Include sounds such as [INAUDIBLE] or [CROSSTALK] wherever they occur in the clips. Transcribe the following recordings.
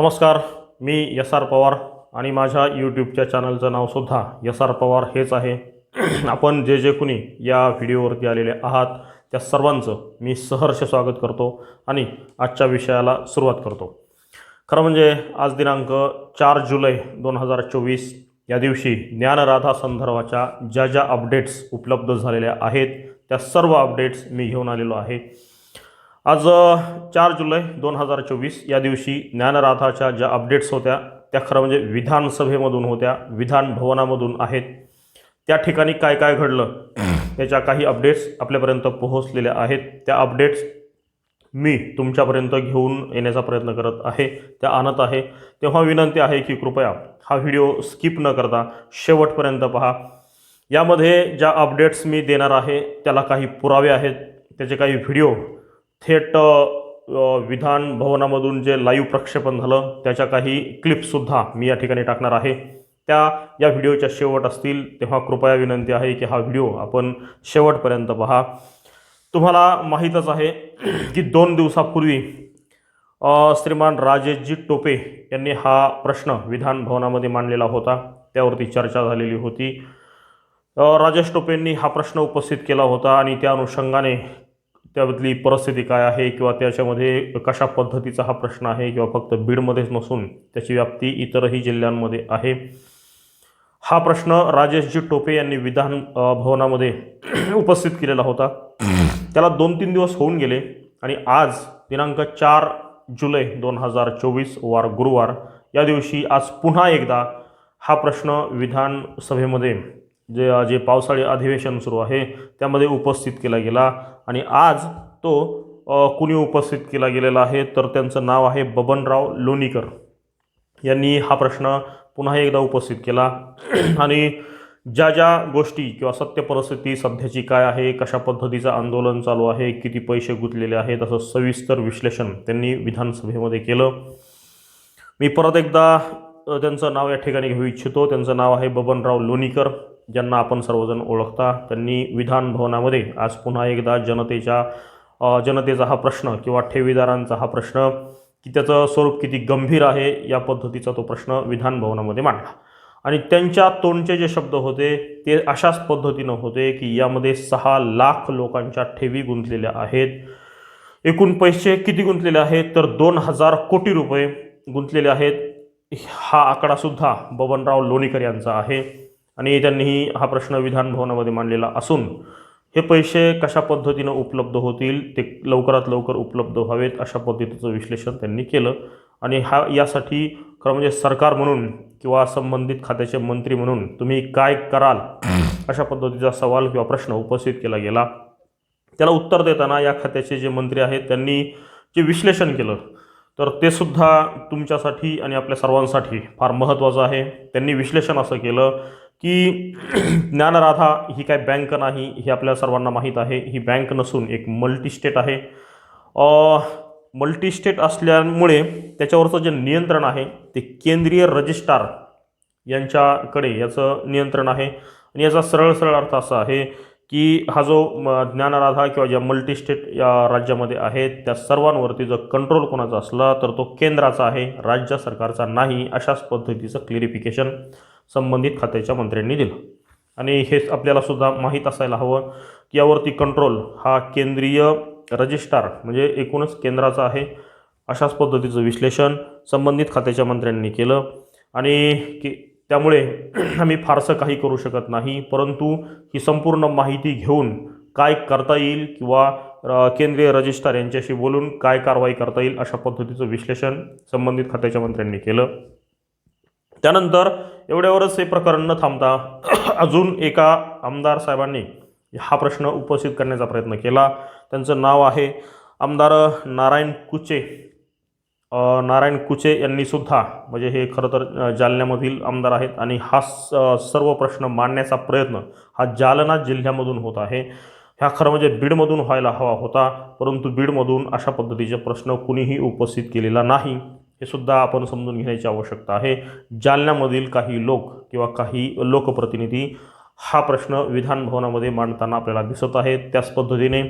नमस्कार मी S R Pawar आणि माझ्या यूट्यूबच्या चॅनलचं नावसुद्धा एस आर पवार हेच आहे. [CLEARS THROAT] आपण जे जे कुणी या व्हिडिओवरती आलेले आहात त्या सर्वांचं मी सहर्ष स्वागत करतो आणि आजच्या विषयाला सुरुवात करतो. खरं म्हणजे आज दिनांक चार जुलै दोन हजार चोवीस या दिवशी ज्ञानराधा संदर्भाच्या ज्या ज्या अपडेट्स उपलब्ध झालेल्या आहेत त्या सर्व अपडेट्स मी घेऊन आलेलो आहे. आज चार जुलै दोन हजार चोवीस या दिवशी ज्ञानराधाच्या ज्या अपडेट्स होत्या त्या खरं म्हणजे विधानसभेमधून होत्या विधान भवनामधून आहेत. त्या ठिकाणी काय काय घडलं त्याच्या काही अपडेट्स आपल्यापर्यंत पोहोचलेल्या आहेत. त्या अपडेट्स मी तुमच्यापर्यंत घेऊन येण्याचा प्रयत्न करत आहे त्या आणत आहे. तेव्हा विनंती आहे की कृपया हा व्हिडिओ स्किप न करता शेवटपर्यंत पहा. यामध्ये ज्या अपडेट्स मी देणार आहे त्याला काही पुरावे आहेत त्याचे काही व्हिडिओ थेट विधान भवनामधून जे लाईव्ह प्रक्षेपण झालं त्याच्या काही क्लिप्ससुद्धा मी या ठिकाणी टाकणार आहे. त्या या व्हिडिओच्या शेवट असतील तेव्हा कृपया विनंती आहे की हा व्हिडिओ आपण शेवटपर्यंत पहा. तुम्हाला माहीतच आहे की दोन दिवसापूर्वी श्रीमान राजेशजी टोपे यांनी हा प्रश्न विधान भवनामध्ये मांडलेला होता. त्यावरती चर्चा झालेली होती. राजेश टोपेंनी हा प्रश्न उपस्थित केला होता आणि त्या अनुषंगाने त्याबद्दली परिस्थिती काय आहे किंवा त्याच्यामध्ये कशा पद्धतीचा हा प्रश्न आहे किंवा फक्त बीडमध्येच नसून त्याची व्याप्ती इतरही जिल्ह्यांमध्ये आहे? हा प्रश्न राजेशजी टोपे यांनी विधान भवनामध्ये [CLEARS THROAT] उपस्थित केलेला होता. त्याला दोन तीन दिवस होऊन गेले आणि आज दिनांक चार जुलै दोन हजार चोवीस वार गुरुवार या दिवशी आज पुन्हा एकदा हा प्रश्न विधानसभेमध्ये जे जे पावसाळी अधिवेशन सुरू आहे त्यामध्ये उपस्थित केला गेला. आणि आज तो कुणी उपस्थित केला गेलेला आहे तर त्यांचं नाव आहे बबनराव लोणीकर. यांनी हा प्रश्न पुन्हा एकदा उपस्थित केला. [CLEARS THROAT] आणि ज्या ज्या गोष्टी किंवा सत्य परिस्थिती सध्याची काय आहे कशा पद्धतीचं आंदोलन चालू आहे किती पैसे गुंतलेले आहेत असं सविस्तर विश्लेषण त्यांनी विधानसभेमध्ये केलं. मी परत एकदा त्यांचं नाव या ठिकाणी घेऊ इच्छितो. त्यांचं नाव आहे बबनराव लोणीकर. ज्यांना आपण सर्वजण ओळखता त्यांनी विधान भवनामध्ये आज पुन्हा एकदा जनतेच्या जनतेचा हा प्रश्न किंवा ठेवीदारांचा हा प्रश्न की त्याचं स्वरूप किती गंभीर आहे या पद्धतीचा तो प्रश्न विधानभवनामध्ये मांडला. आणि त्यांच्या तोंडचे जे शब्द होते ते अशाच पद्धतीनं होते की यामध्ये सहा लाख लोकांच्या ठेवी गुंतलेल्या आहेत. एकूण पैसे किती गुंतलेले आहेत तर दोन हजार कोटी रुपये गुंतलेले आहेत. हा आकडासुद्धा बबनराव लोणीकर यांचा आहे. आणि त्यांनीही हा प्रश्न विधानभवनामध्ये मांडलेला असून हे पैसे कशा पद्धतीनं उपलब्ध होतील ते लवकरात लवकर उपलब्ध व्हावेत अशा पद्धतीचं विश्लेषण त्यांनी केलं. आणि हा यासाठी खरं म्हणजे सरकार म्हणून किंवा संबंधित खात्याचे मंत्री म्हणून तुम्ही काय कराल अशा पद्धतीचा सवाल किंवा प्रश्न उपस्थित केला गेला. त्याला उत्तर देताना या खात्याचे जे मंत्री आहेत त्यांनी जे विश्लेषण केलं तर ते सुद्धा तुमच्यासाठी आणि आपल्या सर्वांसाठी फार महत्त्वाचं आहे. त्यांनी विश्लेषण असं केलं की [CLEARS THROAT] ज्ञानराधा ही काय बँक नाही ही आपल्या सर्वांना माहीत आहे. ही बँक नसून एक मल्टीस्टेट आहे. मल्टीस्टेट असल्यामुळे त्याच्यावरचं जे नियंत्रण आहे ते केंद्रीय रजिस्ट्रार यांच्याकडे याचं नियंत्रण आहे. आणि याचा सरळ सरळ अर्थ असा आहे की हा जो म, ज्ञानराधा किंवा ज्या मल्टीस्टेट या राज्यामध्ये आहेत त्या सर्वांवरती जर कंट्रोल कोणाचा असला तर तो केंद्राचा आहे राज्य सरकारचा नाही अशाच पद्धतीचं क्लिरिफिकेशन संबंधित खात्याच्या मंत्र्यांनी दिलं. आणि हे आपल्याला सुद्धा माहीत असायला हवं की यावरती कंट्रोल हा केंद्रीय रजिस्ट्रार म्हणजे एकूणच केंद्राचा आहे अशाच पद्धतीचं विश्लेषण संबंधित खात्याच्या मंत्र्यांनी केलं. आणि की त्यामुळे [CLEARS THROAT] आम्ही फारसं काही करू शकत नाही परंतु ही संपूर्ण माहिती घेऊन काय करता येईल किंवा केंद्रीय रजिस्ट्रार यांच्याशी बोलून काय कारवाई करता येईल अशा पद्धतीचं विश्लेषण संबंधित खात्याच्या मंत्र्यांनी केलं. त्यानंतर एवढ्यावरच हे प्रकरण न थांबता [CLEARS THROAT] अजून एका आमदार साहेबांनी हा प्रश्न उपस्थित करण्याचा प्रयत्न केला. त्यांचं नाव आहे आमदार नारायण कुचे. नारायण कुचे यांनीसुद्धा म्हणजे हे खरं तर जालन्यामधील आमदार आहेत आणि हा स सर्व प्रश्न मांडण्याचा प्रयत्न हा जालना जिल्ह्यामधून होत आहे. ह्या खरं म्हणजे बीडमधून व्हायला हवा होता परंतु बीडमधून अशा पद्धतीचे प्रश्न कुणीही उपस्थित केलेला नाही. हे सुद्धा आपण समजून घेण्याची आवश्यकता आहे. जालन्यामधील काही लोक किंवा काही लोकप्रतिनिधी हा प्रश्न विधानभवनामध्ये मांडताना आपल्याला दिसत आहे त्याच पद्धतीने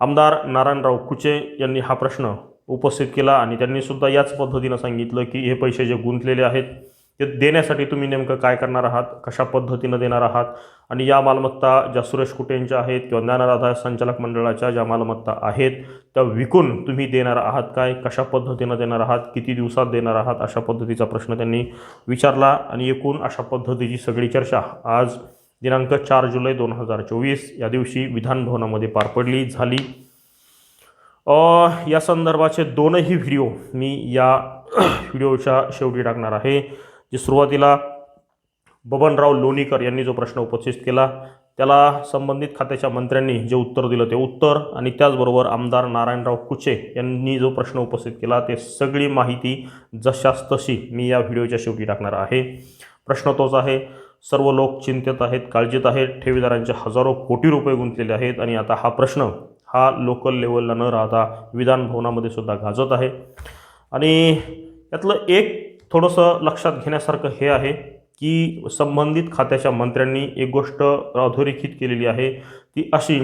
आमदार नारायणराव कुचे यांनी हा प्रश्न उपस्थित केला आणि त्यांनीसुद्धा याच पद्धतीनं सांगितलं की हे पैसे जे गुंतलेले आहेत ते देण्यासाठी तुम्ही नेमकं काय करणार आहात? कशा पद्धतीनं देणार आहात? आणि या मालमत्ता ज्या सुरेश कुटेंच्या आहेत किंवा ज्ञानराधा संचालक मंडळाच्या ज्या मालमत्ता आहेत त्या विकून तुम्ही देणार आहात काय? कशा पद्धतीनं देणार आहात? किती दिवसात देणार आहात? अशा पद्धतीचा प्रश्न त्यांनी विचारला आणि एकूण अशा पद्धतीची सगळी चर्चा आज दिनांक चार जुलै दोन हजार चोवीस या दिवशी विधानभवनामध्ये पार पडली झाली. या संदर्भाचे दोनही व्हिडिओ मी या [CLEARS THROAT] व्हिडिओच्या शेवटी टाकणार आहे. जे सुरुवातीला बबनराव लोणीकर यांनी जो प्रश्न उपस्थित केला त्याला संबंधित खात्याच्या मंत्र्यांनी जे उत्तर दिलं ते उत्तर आणि त्याचबरोबर आमदार नारायणराव कुचे यांनी जो प्रश्न उपस्थित केला ते सगळी माहिती जशास तशी मी या व्हिडिओच्या शेवटी टाकणार आहे. प्रश्न तोच आहे सर्व लोक चिंतेत आहेत काळजीत आहेत ठेवीदारांचे हजारो कोटी रुपये गुंतलेले आहेत आणि आता हा प्रश्न हा लोकल लेवलला न राहता विधानभवनामध्ये सुद्धा गाजत आहे. आणि यातलं एक थोडंसं लक्षात घेण्यासारखं हे आहे की संबंधित खात्याच्या मंत्र्यांनी एक गोष्ट अधोरेखित केलेली आहे. ती अशी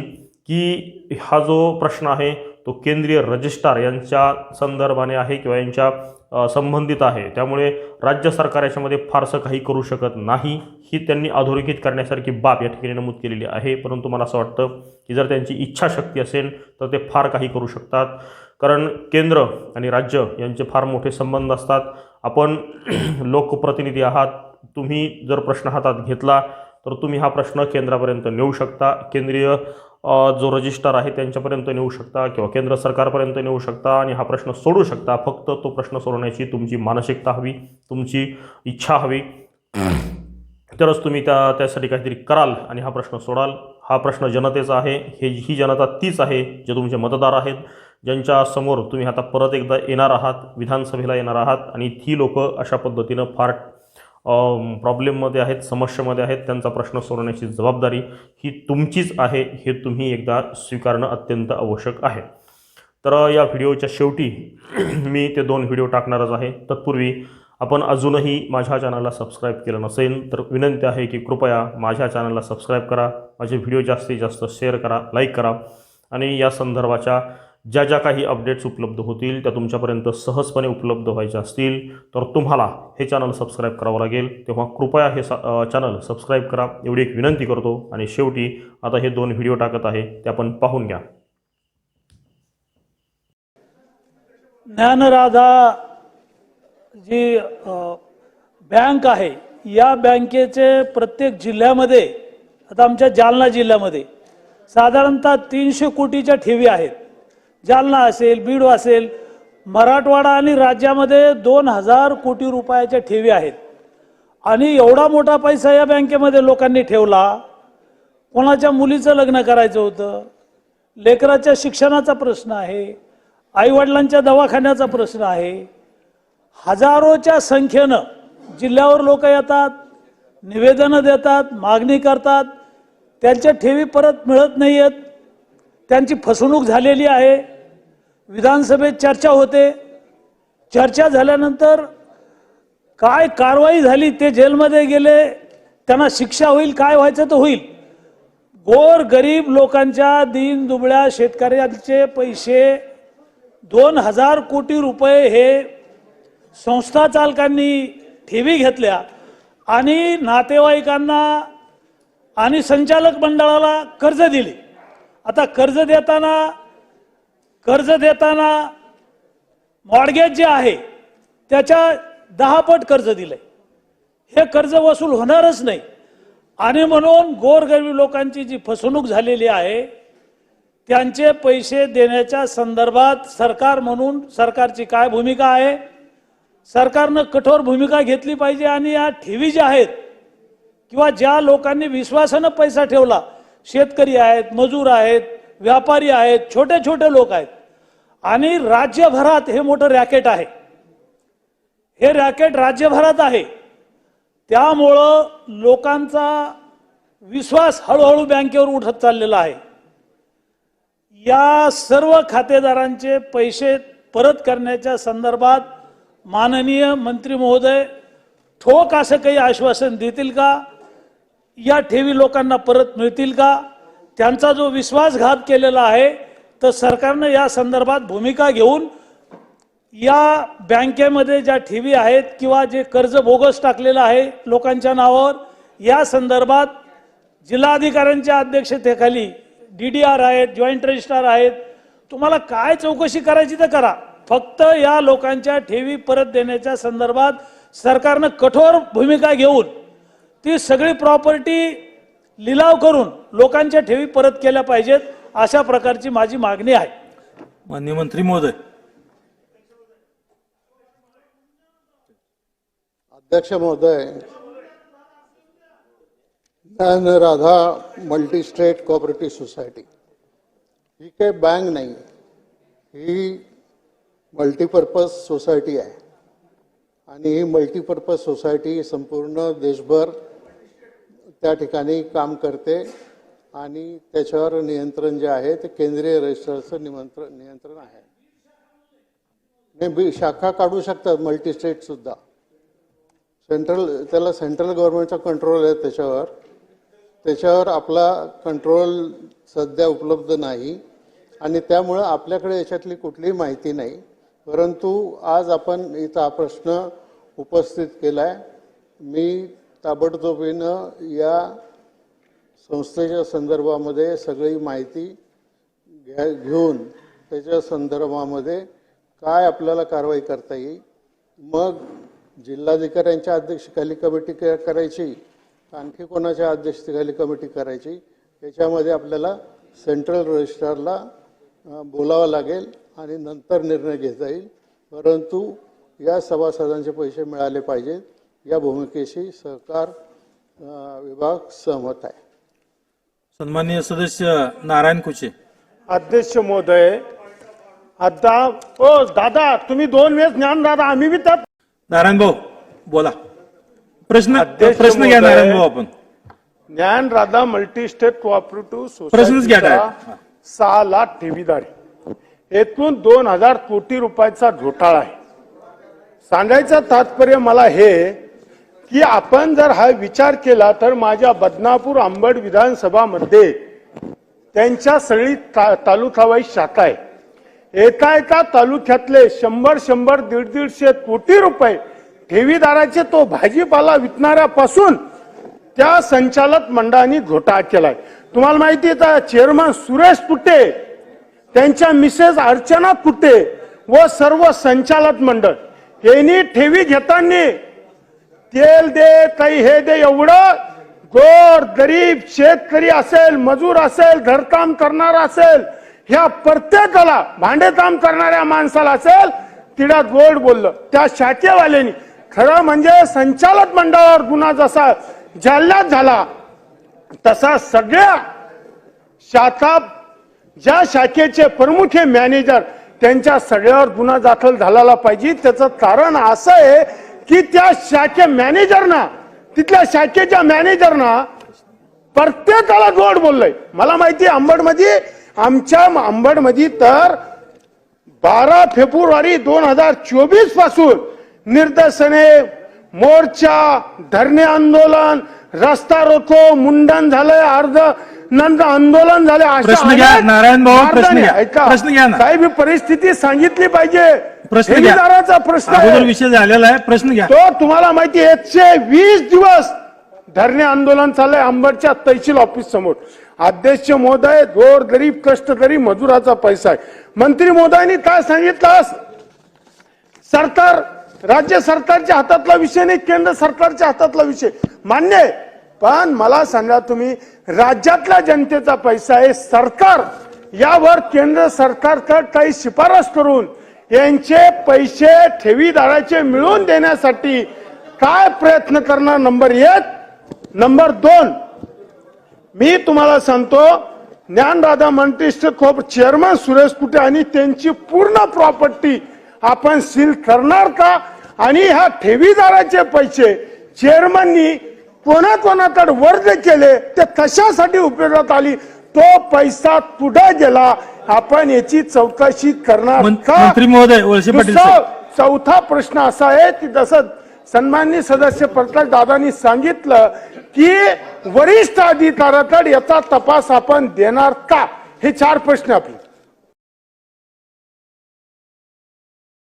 की हा जो प्रश्न आहे तो केंद्रीय रजिस्ट्रार यांच्या संदर्भाने आहे किंवा यांच्या संबंधित आहे. त्यामुळे राज्य सरकार याच्यामध्ये फारसं काही करू शकत नाही. ही त्यांनी अधोरेखित करण्यासारखी बाब या ठिकाणी नमूद केलेली आहे. परंतु मला असं वाटतं की जर त्यांची इच्छाशक्ती असेल तर ते फार काही करू शकतात. कारण केंद्र आणि राज्य यांचे फार मोठे संबंध असतात. आपण [CLEARS THROAT] लोकप्रतिनिधी आहात. तुम्ही जर प्रश्न हातात घेतला तर तुम्ही हा प्रश्न केंद्रापर्यंत नेऊ शकता. केंद्रीय जो रजिस्टर आहे त्यांच्यापर्यंत नेऊ शकता किंवा केंद्र सरकारपर्यंत नेऊ शकता आणि हा प्रश्न सोडू शकता. फक्त तो प्रश्न सोडवण्याची तुमची मानसिकता हवी तुमची इच्छा हवी. [CLEARS THROAT] तरच तुम्ही त्या त्यासाठी काहीतरी कराल आणि हा प्रश्न सोडाल. हा प्रश्न जनतेचा आहे. हे ही जनता तीच आहे जे तुमचे मतदार आहेत. ज्यांच्या समोर तुम्ही आता परत एकदा येणार आहात विधानसभेला येणार आहात आणि ती लोकं अशा पद्धतीनं फार प्रॉब्लेममध्ये आहेत समस्येमध्ये आहेत त्यांचा प्रश्न सोडवण्याची जबाबदारी ही तुमचीच आहे हे तुम्ही एकदा स्वीकारणं अत्यंत आवश्यक आहे. तर या व्हिडिओच्या शेवटी [CLEARS THROAT] मी ते दोन व्हिडिओ टाकणारच आहे. तत्पूर्वी आपण अजूनही माझ्या चॅनलला सबस्क्राईब केलं नसेल तर विनंती आहे की कृपया माझ्या चॅनलला सबस्क्राईब करा माझे व्हिडिओ जास्तीत जास्त शेअर करा लाईक करा आणि या संदर्भाच्या ज्या ज्या काही अपडेट्स उपलब्ध होतील त्या तुमच्यापर्यंत सहजपणे उपलब्ध व्हायच्या असतील तर तुम्हाला हे चॅनल सबस्क्राईब करावं लागेल. तेव्हा कृपया हे सा चॅनल सबस्क्राईब करा. एवढी एक विनंती करतो आणि शेवटी आता हे दोन व्हिडिओ टाकत आहे ते आपण पाहून घ्या. ज्ञानराधा जी बँक आहे या बँकेचे प्रत्येक जिल्ह्यामध्ये आता आमच्या जालना जिल्ह्यामध्ये साधारणतः तीनशे कोटीच्या ठेवी आहेत. जालना असेल बीड असेल मराठवाडा आणि राज्यामध्ये दोन हजार कोटी रुपयाच्या ठेवी आहेत. आणि एवढा मोठा पैसा या बँकेमध्ये लोकांनी ठेवला कोणाच्या मुलीचं लग्न करायचं होतं लेकराच्या शिक्षणाचा प्रश्न आहे आईवडिलांच्या दवाखान्याचा प्रश्न आहे हजारोच्या संख्येनं जिल्ह्यावर लोक येतात निवेदनं देतात मागणी करतात त्यांच्या ठेवी परत मिळत नाही आहेत त्यांची फसवणूक झालेली आहे. विधानसभेत चर्चा होते. चर्चा झाल्यानंतर काय कारवाई झाली ते जेलमध्ये गेले. त्यांना शिक्षा होईल काय व्हायचं तर होईल. गोर गरीब लोकांच्या दीन दुबळ्या शेतकऱ्यांचे पैसे दोन हजार कोटी रुपये हे संस्था चालकांनी ठेवी घेतल्या. आणि नातेवाईकांना आणि संचालक मंडळाला कर्ज दिले. आता कर्ज देताना कर्ज देताना मॉडगेज जे आहे त्याच्या दहा पट कर्ज दिलंय हे कर्ज वसूल होणारच नाही. आणि म्हणून गोरगरीब लोकांची जी फसवणूक झालेली आहे त्यांचे पैसे देण्याच्या संदर्भात सरकार म्हणून सरकारची काय भूमिका आहे? सरकारनं कठोर भूमिका घेतली पाहिजे आणि या ठेवी ज्या आहेत किंवा ज्या लोकांनी विश्वासानं पैसा ठेवला शेतकरी आहेत मजूर आहेत व्यापारी आहेत छोटे छोटे लोक आहेत. आणि राज्यभरात हे मोठं रॅकेट आहे. हे रॅकेट राज्यभरात आहे. त्यामुळं लोकांचा विश्वास हळूहळू बँकेवर उठत चाललेला आहे. या सर्व खातेदारांचे पैसे परत करण्याच्या संदर्भात माननीय मंत्री महोदय ठोक असं काही आश्वासन देतील का? या ठेवी लोकांना परत मिळतील का? त्यांचा जो विश्वासघात केलेला आहे तर सरकारनं या संदर्भात भूमिका घेऊन या बँकेमध्ये ज्या ठेवी आहेत किंवा जे कर्ज बोगस टाकलेलं आहे लोकांच्या नावावर या संदर्भात जिल्हाधिकाऱ्यांच्या अध्यक्षतेखाली डी डी आर आहेत जॉईंट रजिस्ट्रार आहेत. तुम्हाला काय चौकशी करायची तर करा. फक्त या लोकांच्या ठेवी परत देण्याच्या संदर्भात सरकारनं कठोर भूमिका घेऊन ती सगळी प्रॉपर्टी लिलाव करून लोकांच्या ठेवी परत केल्या पाहिजेत अशा प्रकारची माझी मागणी आहे. माननीय मंत्री महोदय. अध्यक्ष महोदय Dnyan Radha multi state cooperative society. ही काही बँक नाही ही मल्टीपर्पज सोसायटी आहे. आणि ही मल्टीपर्पज सोसायटी संपूर्ण देशभर त्या ठिकाणी काम करते आणि त्याच्यावर नियंत्रण जे आहे ते केंद्रीय रजिस्टरचं निमंत्रण नियंत्रण आहे. बी- शाखा काढू शकतात मल्टी स्टेट सुद्धा. सेंट्रल त्याला सेंट्रल गव्हर्नमेंटचा कंट्रोल आहे त्याच्यावर. त्याच्यावर आपला कंट्रोल सध्या उपलब्ध नाही आणि त्यामुळं आपल्याकडे याच्यातली कुठलीही माहिती नाही. परंतु आज आपण इथं हा प्रश्न उपस्थित केला आहे मी ताबडतोबीनं या संस्थेच्या संदर्भामध्ये सगळी माहिती घ्या घेऊन त्याच्या संदर्भामध्ये काय आपल्याला कारवाई करता येईल. मग जिल्हाधिकाऱ्यांच्या अध्यक्षतेखाली कमिटी क- करायची आणखी कोणाच्या अध्यक्षतेखाली कमिटी करायची याच्यामध्ये आपल्याला सेंट्रल रजिस्ट्रारला बोलावं लागेल आणि नंतर निर्णय घेता येईल. परंतु या सभासदांचे पैसे मिळाले पाहिजेत. या भूमिकेशी सहकार विभाग सहमत आहे सन्माननीय सदस्य नारायण कुचे अध्यक्ष महोदय आता ओ दादा तुम्ही दोन वेळेस ज्ञान दादा आम्ही बी त्यात नारायण भाऊ बोला प्रश्न अध्यक्ष प्रश्न घ्या महोदय. नारायण भाऊ आपण ज्ञान राधा मल्टी स्टेट कोऑपरेटिव्ह प्रश्नच घ्या सोसायटीचा. सहा लाख ठेवीदार. एकूण दोन हजार कोटी रुपयाचा घोटाळा आहे सांगायचं तात्पर्य मला हे की आपण जर हा विचार केला तर माझ्या बदनापूर आंबड विधानसभामध्ये त्यांच्या सगळी ता, तालुकावाईज शाखा आहे. एका एका तालुक्यातले शंभर शंभर दीड दीडशे कोटी रुपये ठेवीदाराचे तो भाजीपाला विकणाऱ्यापासून त्या संचालक मंडळाने घोटाळा केलाय. तुम्हाला माहिती आहे का चेअरमन सुरेश कुटे त्यांच्या मिसेस अर्चना कुटे व सर्व संचालक मंडळ यांनी ठेवी घेताना तेल दे काही हे दे एवढं गोर गरीब शेतकरी असेल मजूर असेल घरकाम करणारा असेल ह्या प्रत्येकाला भांडेकाम करणाऱ्या माणसाला असेल तिला गोड बोललं. त्या शाखेवाल्यांनी. खरं म्हणजे संचालक मंडळावर गुन्हा जसा जालन्यात झाला तसा सगळ्या शाखा ज्या शाखेचे प्रमुख हे मॅनेजर त्यांच्या सगळ्यावर गुन्हा दाखल झालेला पाहिजे. त्याचं कारण असं आहे की त्या शाखे मॅनेजरना तिथल्या शाखेच्या मॅनेजरना प्रत्येकाला गोड बोललंय. मला माहिती आहे अंबडमध्ये आमच्या अंबडमध्ये तर बारा फेब्रुवारी दोन हजार चोवीसपासून निर्दर्शने मोर्चा धरणे आंदोलन रस्ता रोको मुंडन झालंय अर्ध नंतर आंदोलन झाले प्रश्न घ्या, नारायण भाऊ, प्रश्न घ्या. प्रश्न घ्या ना. साहेब परिस्थिती सांगितली पाहिजे प्रश्न घ्या. ठेवीदाराचा प्रश्न विषय झालेला आहे प्रश्न घ्या तो तुम्हाला माहिती एकशे वीस दिवस धरणे आंदोलन चाललंय अंबडच्या तहसील ऑफिस समोर अध्यक्ष महोदय गोर गरीब कष्टकरी मजुराचा पैसा आहे मंत्री महोदयांनी काय सांगितलं सरकार राज्य सरकारच्या हातातला विषय नाही केंद्र सरकारच्या हातातला विषय. मान्य आहे. पण मला सांगा तुम्ही राज्यातल्या जनतेचा पैसा आहे सरकार यावर केंद्र सरकारकडे काही शिफारस करून यांचे पैसे ठेवीदाराचे मिळवून देण्यासाठी काय प्रयत्न करणार? नंबर एक. नंबर दोन. मी तुम्हाला सांगतो ज्ञानराधा मंत्रिष्ठ खोप चेअरमन सुरेश कुटे आणि त्यांची पूर्ण प्रॉपर्टी आपण सील करणार का? आणि ह्या ठेवीदाराचे पैसे चेअरमननी कोणा कोणाकडे वर्ग केले ते कशासाठी उपयोगात आली? तो पैसा कुठे गेला? आपण याची चौकशी करणार का. चौथा प्रश्न असा आहे की जसं सन्माननीय सदस्य प्रकाश दादांनी सांगितलं की वरिष्ठ अधिकाऱ्याकडे याचा तपास आपण देणार का? हे चार प्रश्न आपले.